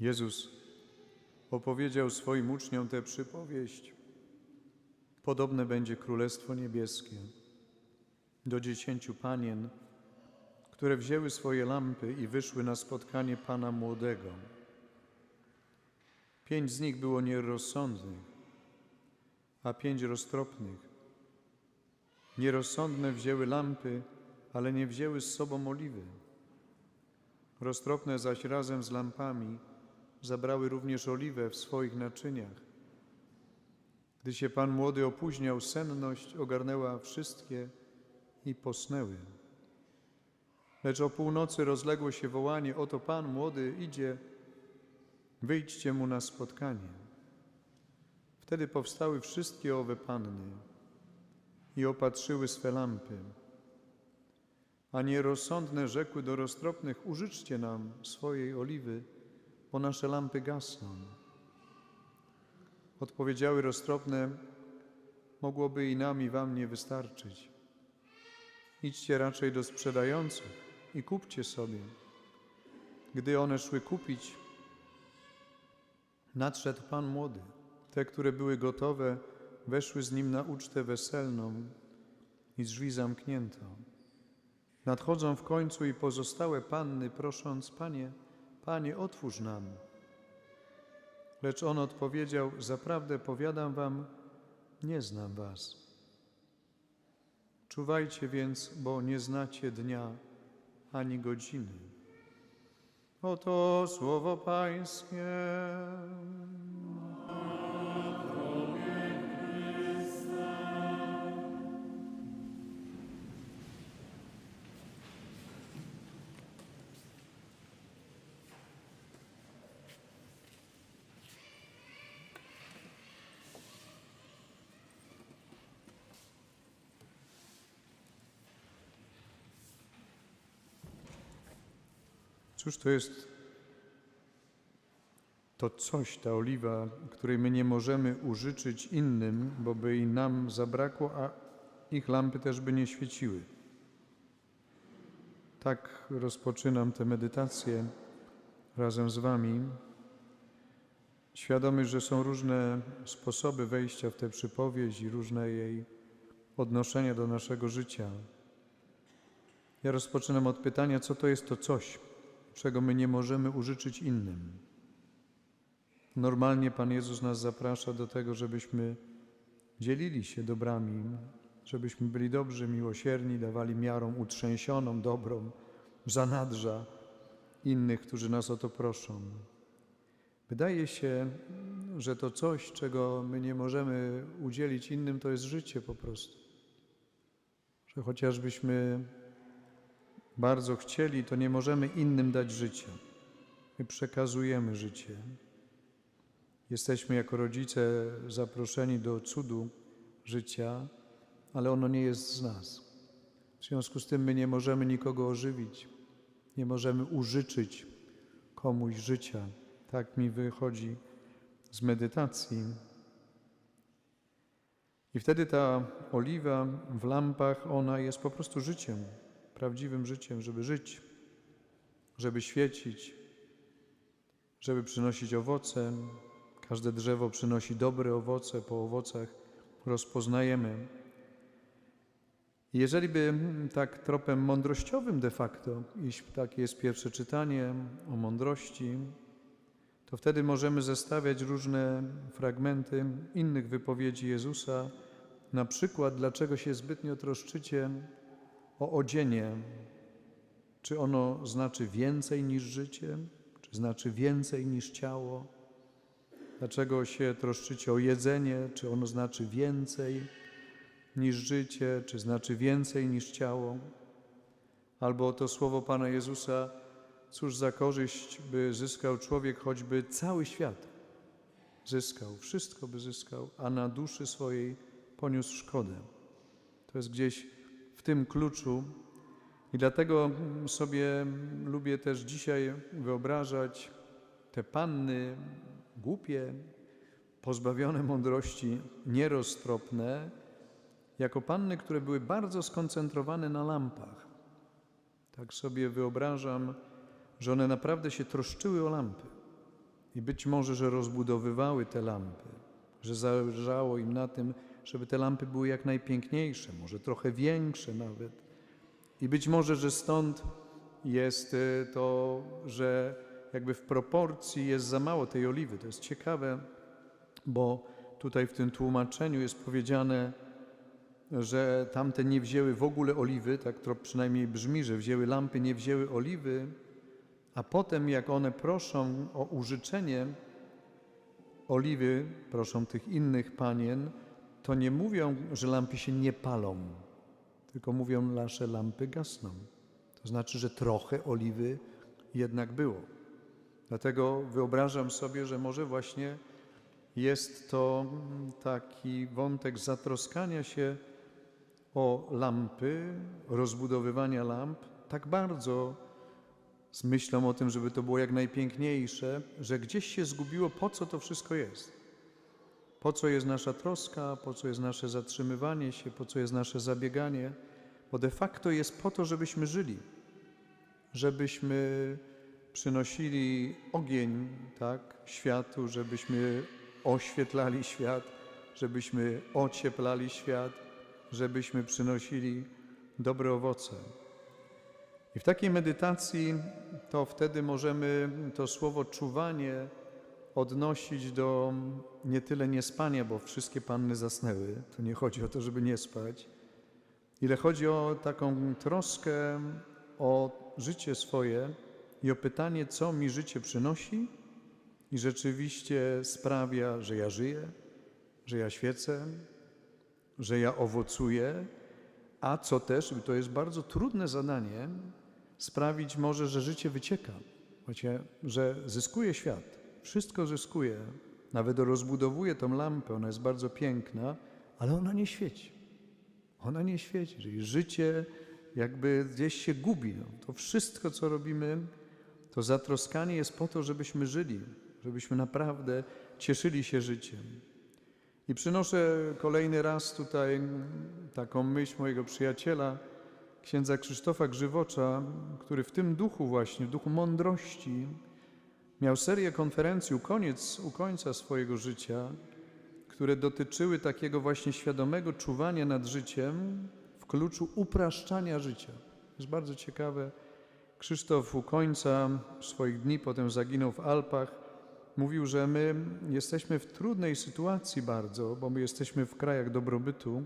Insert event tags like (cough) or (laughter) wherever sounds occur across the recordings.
Jezus opowiedział swoim uczniom tę przypowieść. Podobne będzie Królestwo Niebieskie do dziesięciu panien, które wzięły swoje lampy i wyszły na spotkanie Pana Młodego. Pięć z nich było nierozsądnych, a pięć roztropnych. Nierozsądne wzięły lampy, ale nie wzięły z sobą oliwy. Roztropne zaś razem z lampami zabrały również oliwę w swoich naczyniach. Gdy się Pan młody opóźniał, senność ogarnęła wszystkie i posnęły. Lecz o północy rozległo się wołanie: Oto Pan młody idzie, wyjdźcie mu na spotkanie. Wtedy powstały wszystkie owe panny i opatrzyły swe lampy. A nierozsądne rzekły do roztropnych: Użyczcie nam swojej oliwy, bo nasze lampy gasną. Odpowiedziały roztropne: Mogłoby i nam, i wam nie wystarczyć. Idźcie raczej do sprzedających i kupcie sobie. Gdy one szły kupić, nadszedł Pan młody. Te, które były gotowe, weszły z nim na ucztę weselną i drzwi zamknięto. Nadchodzą w końcu i pozostałe panny, prosząc: Panie, Panie, otwórz nam. Lecz on odpowiedział: Zaprawdę powiadam wam, nie znam was. Czuwajcie więc, bo nie znacie dnia ani godziny. Oto słowo Pańskie. Cóż to jest to coś, ta oliwa, której my nie możemy użyczyć innym, bo by i nam zabrakło, a ich lampy też by nie świeciły. Tak rozpoczynam tę medytację razem z Wami, świadomy, że są różne sposoby wejścia w tę przypowieść i różne jej odnoszenia do naszego życia. Ja rozpoczynam od pytania, co to jest to coś, czego my nie możemy użyczyć innym. Normalnie Pan Jezus nas zaprasza do tego, żebyśmy dzielili się dobrami, żebyśmy byli dobrzy, miłosierni, dawali miarą utrzęsioną, dobrą, zanadrza innych, którzy nas o to proszą. Wydaje się, że to coś, czego my nie możemy udzielić innym, to jest życie po prostu. Że chociażbyśmy bardzo chcieli, to nie możemy innym dać życia. My przekazujemy życie. Jesteśmy jako rodzice zaproszeni do cudu życia, ale ono nie jest z nas. W związku z tym my nie możemy nikogo ożywić, nie możemy użyczyć komuś życia. Tak mi wychodzi z medytacji. I wtedy ta oliwa w lampach, ona jest po prostu życiem prawdziwym życiem, żeby żyć, żeby świecić, żeby przynosić owoce. Każde drzewo przynosi dobre owoce, po owocach rozpoznajemy. Jeżeli by tak tropem mądrościowym de facto iść, takie jest pierwsze czytanie o mądrości, to wtedy możemy zestawiać różne fragmenty innych wypowiedzi Jezusa, na przykład dlaczego się zbytnio troszczycie o odzienie. Czy ono znaczy więcej niż życie? Czy znaczy więcej niż ciało? Dlaczego się troszczycie o jedzenie? Czy ono znaczy więcej niż życie? Czy znaczy więcej niż ciało? Albo to słowo Pana Jezusa, cóż za korzyść by zyskał człowiek, choćby cały świat zyskał, wszystko by zyskał, a na duszy swojej poniósł szkodę. To jest gdzieś w tym kluczu. I dlatego sobie lubię też dzisiaj wyobrażać te panny głupie, pozbawione mądrości, nieroztropne, jako panny, które były bardzo skoncentrowane na lampach. Tak sobie wyobrażam, że one naprawdę się troszczyły o lampy. I być może, że rozbudowywały te lampy, że zależało im na tym, żeby te lampy były jak najpiękniejsze, może trochę większe nawet. I być może, że stąd jest y, to, że jakby w proporcji jest za mało tej oliwy. To jest ciekawe, bo tutaj w tym tłumaczeniu jest powiedziane, że tamte nie wzięły w ogóle oliwy, tak to przynajmniej brzmi, że wzięły lampy, nie wzięły oliwy, a potem jak one proszą o użyczenie oliwy, proszą tych innych panien, to nie mówią, że lampy się nie palą, tylko mówią, nasze lampy gasną. To znaczy, że trochę oliwy jednak było. Dlatego wyobrażam sobie, że może właśnie jest to taki wątek zatroskania się o lampy, rozbudowywania lamp, tak bardzo z myślą o tym, żeby to było jak najpiękniejsze, że gdzieś się zgubiło, po co to wszystko jest. Po co jest nasza troska, po co jest nasze zatrzymywanie się, po co jest nasze zabieganie, bo de facto jest po to, żebyśmy żyli, żebyśmy przynosili ogień tak, światu, żebyśmy oświetlali świat, żebyśmy ocieplali świat, żebyśmy przynosili dobre owoce. I w takiej medytacji to wtedy możemy to słowo czuwanie odnosić do nie tyle niespania, bo wszystkie panny zasnęły. To nie chodzi o to, żeby nie spać, ile chodzi o taką troskę o życie swoje i o pytanie, co mi życie przynosi i rzeczywiście sprawia, że ja żyję, że ja świecę, że ja owocuję, a co też, to jest bardzo trudne zadanie, sprawić może, że życie wycieka, że zyskuje świat, wszystko zyskuje, nawet rozbudowuje tą lampę, ona jest bardzo piękna, ale ona nie świeci. Ona nie świeci, czyli życie jakby gdzieś się gubi. No. To wszystko, co robimy, to zatroskanie jest po to, żebyśmy żyli, żebyśmy naprawdę cieszyli się życiem. I przynoszę kolejny raz tutaj taką myśl mojego przyjaciela, księdza Krzysztofa Grzywocza, który w tym duchu właśnie, w duchu mądrości, miał serię konferencji u, koniec, u końca swojego życia, które dotyczyły takiego właśnie świadomego czuwania nad życiem w kluczu upraszczania życia. Jest bardzo ciekawe. Krzysztof u końca swoich dni, potem zaginął w Alpach, mówił, że my jesteśmy w trudnej sytuacji bardzo, bo my jesteśmy w krajach dobrobytu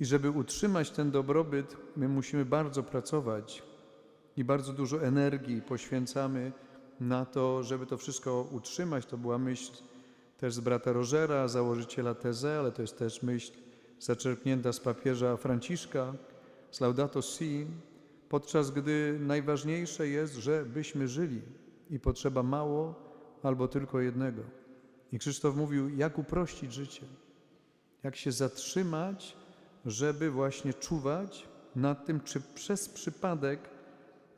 i żeby utrzymać ten dobrobyt, my musimy bardzo pracować i bardzo dużo energii poświęcamy na to, żeby to wszystko utrzymać. To była myśl też z brata Rogera, założyciela Teze, ale to jest też myśl zaczerpnięta z papieża Franciszka, z Laudato Si, podczas gdy najważniejsze jest, żebyśmy żyli i potrzeba mało albo tylko jednego. I Krzysztof mówił, jak uprościć życie, jak się zatrzymać, żeby właśnie czuwać nad tym, czy przez przypadek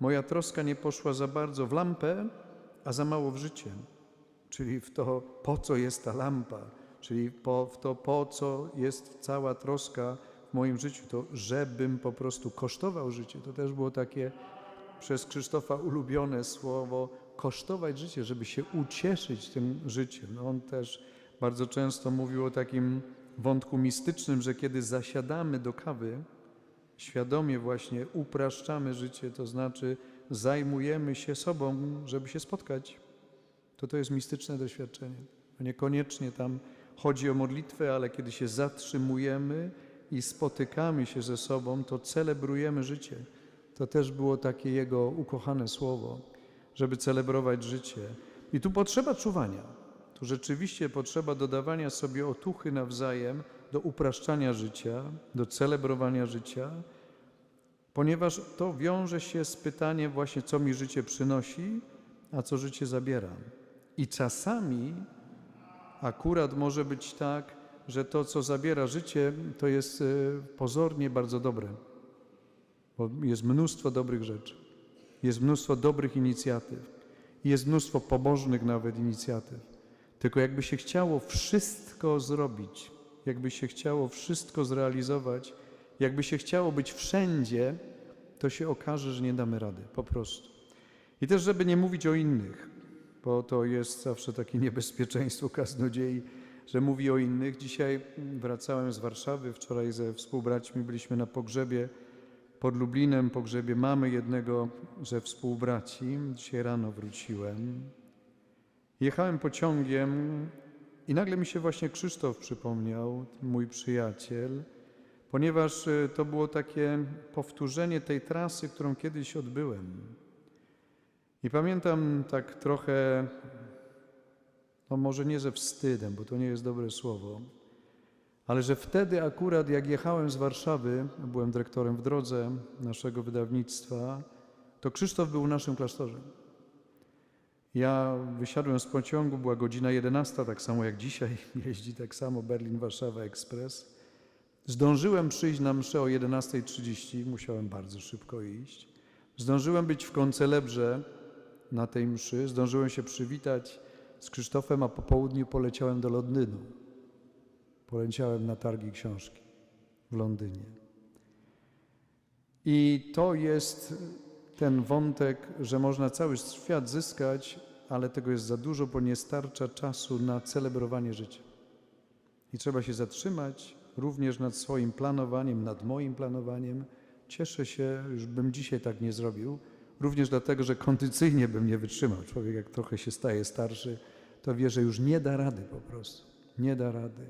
moja troska nie poszła za bardzo w lampę, a za mało w życie. Czyli w to, po co jest ta lampa, czyli po, w to, po co jest cała troska w moim życiu, to żebym po prostu kosztował życie. To też było takie przez Krzysztofa ulubione słowo kosztować życie, żeby się ucieszyć tym życiem. No on też bardzo często mówił o takim wątku mistycznym, że kiedy zasiadamy do kawy, świadomie właśnie upraszczamy życie, to znaczy zajmujemy się sobą, żeby się spotkać, to to jest mistyczne doświadczenie. Niekoniecznie tam chodzi o modlitwę, ale kiedy się zatrzymujemy i spotykamy się ze sobą, to celebrujemy życie. To też było takie jego ukochane słowo, żeby celebrować życie. I tu potrzeba czuwania. Tu rzeczywiście potrzeba dodawania sobie otuchy nawzajem do upraszczania życia, do celebrowania życia, ponieważ to wiąże się z pytaniem właśnie, co mi życie przynosi, a co życie zabiera. I czasami akurat może być tak, że to, co zabiera życie, to jest e, pozornie bardzo dobre, bo jest mnóstwo dobrych rzeczy, jest mnóstwo dobrych inicjatyw, jest mnóstwo pobożnych nawet inicjatyw. Tylko jakby się chciało wszystko zrobić, jakby się chciało wszystko zrealizować, jakby się chciało być wszędzie, to się okaże, że nie damy rady, po prostu. I też, żeby nie mówić o innych, bo to jest zawsze takie (laughs) niebezpieczeństwo kaznodziei, że mówi o innych. Dzisiaj wracałem z Warszawy, wczoraj ze współbraćmi byliśmy na pogrzebie pod Lublinem, pogrzebie mamy jednego ze współbraci. Dzisiaj rano wróciłem. Jechałem pociągiem i nagle mi się właśnie Krzysztof przypomniał, mój przyjaciel, ponieważ y, to było takie powtórzenie tej trasy, którą kiedyś odbyłem. I pamiętam tak trochę, no może nie ze wstydem, bo to nie jest dobre słowo, ale że wtedy akurat jak jechałem z Warszawy, byłem dyrektorem w drodze naszego wydawnictwa, to Krzysztof był w naszym klasztorze. Ja wysiadłem z pociągu, była godzina 11, tak samo jak dzisiaj, (laughs) jeździ tak samo Berlin-Warszawa Express. Zdążyłem przyjść na mszę o 11.30, musiałem bardzo szybko iść. Zdążyłem być w koncelebrze na tej mszy, zdążyłem się przywitać z Krzysztofem, a po południu poleciałem do Londynu. Poleciałem na targi książki w Londynie. I to jest ten wątek, że można cały świat zyskać, ale tego jest za dużo, bo nie starcza czasu na celebrowanie życia. I trzeba się zatrzymać również nad swoim planowaniem, nad moim planowaniem. Cieszę się, już bym dzisiaj tak nie zrobił, również dlatego, że kondycyjnie bym nie wytrzymał. Człowiek, jak trochę się staje starszy, to wie, że już nie da rady po prostu. Nie da rady.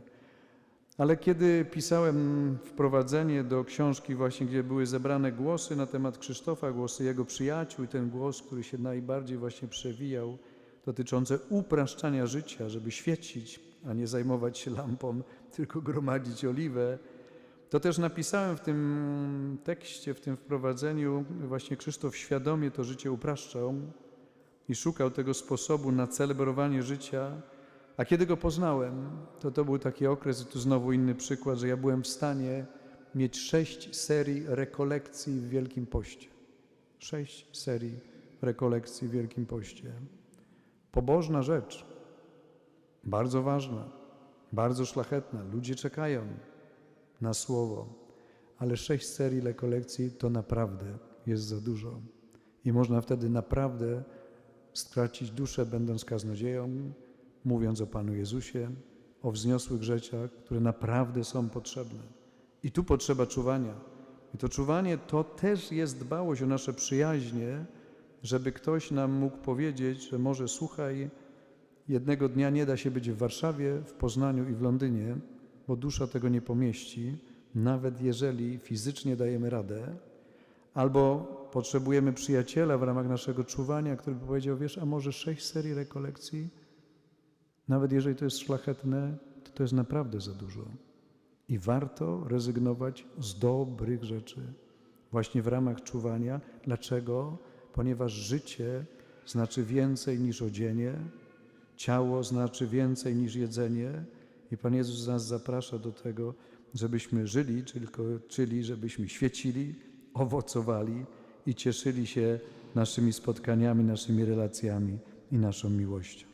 Ale kiedy pisałem wprowadzenie do książki, właśnie gdzie były zebrane głosy na temat Krzysztofa, głosy jego przyjaciół i ten głos, który się najbardziej właśnie przewijał, dotyczące upraszczania życia, żeby świecić, a nie zajmować się lampą, tylko gromadzić oliwę, to też napisałem w tym tekście, w tym wprowadzeniu, właśnie Krzysztof świadomie to życie upraszczał i szukał tego sposobu na celebrowanie życia. A kiedy go poznałem, to to był taki okres, i tu znowu inny przykład, że ja byłem w stanie mieć sześć serii rekolekcji w Wielkim Poście. Sześć serii rekolekcji w Wielkim Poście. Pobożna rzecz, bardzo ważna, bardzo szlachetna. Ludzie czekają na słowo, ale sześć serii rekolekcji to naprawdę jest za dużo. I można wtedy naprawdę stracić duszę, będąc kaznodzieją, mówiąc o Panu Jezusie, o wzniosłych rzeczach, które naprawdę są potrzebne. I tu potrzeba czuwania. I to czuwanie to też jest dbałość o nasze przyjaźnie, żeby ktoś nam mógł powiedzieć, że może słuchaj, jednego dnia nie da się być w Warszawie, w Poznaniu i w Londynie, bo dusza tego nie pomieści, nawet jeżeli fizycznie dajemy radę, albo potrzebujemy przyjaciela w ramach naszego czuwania, który by powiedział, wiesz, a może sześć serii rekolekcji? Nawet jeżeli to jest szlachetne, to to jest naprawdę za dużo. I warto rezygnować z dobrych rzeczy właśnie w ramach czuwania. Dlaczego? Ponieważ życie znaczy więcej niż odzienie, ciało znaczy więcej niż jedzenie i Pan Jezus nas zaprasza do tego, żebyśmy żyli, tylko, czyli żebyśmy świecili, owocowali i cieszyli się naszymi spotkaniami, naszymi relacjami i naszą miłością.